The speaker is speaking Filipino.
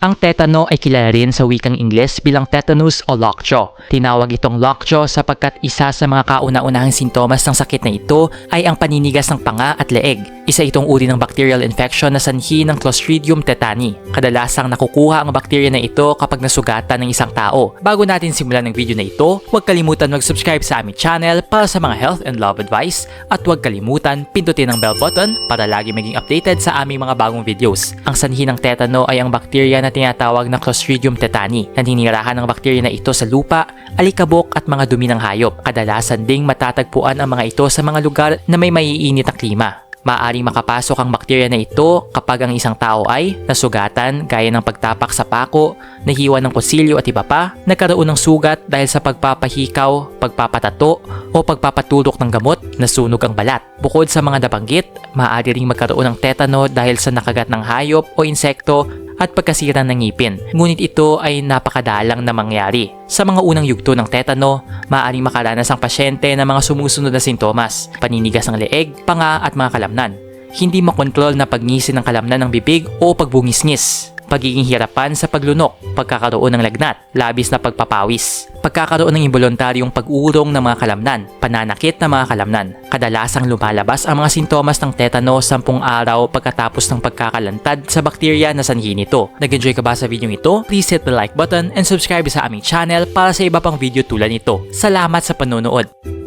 Ang tetano ay kilala rin sa wikang Ingles bilang tetanus o lockjaw. Tinawag itong lockjaw sapagkat isa sa mga kauna-unahang sintomas ng sakit na ito ay ang paninigas ng panga at leeg. Isa itong uri ng bacterial infection na sanhi ng Clostridium tetani. Kadalasang nakukuha ang bakterya na ito kapag nasugatan ng isang tao. Bago natin simulan ng video na ito, huwag kalimutan mag-subscribe sa aming channel para sa mga health and love advice at huwag kalimutan pindutin ang bell button para lagi maging updated sa aming mga bagong videos. Ang sanhi ng tetano ay ang bakterya na tinatawag na Clostridium tetani. Naninirahan ng bakterya na ito sa lupa, alikabok at mga dumi ng hayop. Kadalasan ding matatagpuan ang mga ito sa mga lugar na may maiinit na klima. Maaring makapasok ang bakterya na ito kapag ang isang tao ay nasugatan gaya ng pagtapak sa pako, nahiwa ng kusilyo at iba pa, nagkaroon ng sugat dahil sa pagpapahikaw, pagpapatato o pagpapatulok ng gamot, nasunog ang balat. Bukod sa mga nabanggit, maaari ring magkaroon ng tetano dahil sa nakagat ng hayop o insekto at pagkasira ng ngipin. Ngunit ito ay napakadalang na mangyari. Sa mga unang yugto ng tetano, maaaring makaranas ang pasyente ng mga sumusunod na sintomas, paninigas ng leeg, panga at mga kalamnan. Hindi makontrol na pagngisi ng kalamnan ng bibig o pagbungis-ngis. Pagiging hirapan sa paglunok, pagkakaroon ng lagnat, labis na pagpapawis, pagkakaroon ng involuntaryong pag-urong ng mga kalamnan, pananakit ng mga kalamnan. Kadalasang lumalabas ang mga sintomas ng tetano 10 araw pagkatapos ng pagkakalantad sa bakterya na sanhi nito. Nag-enjoy ka ba sa video ito? Please hit the like button and subscribe sa aming channel para sa iba pang video tulad nito. Salamat sa panonood!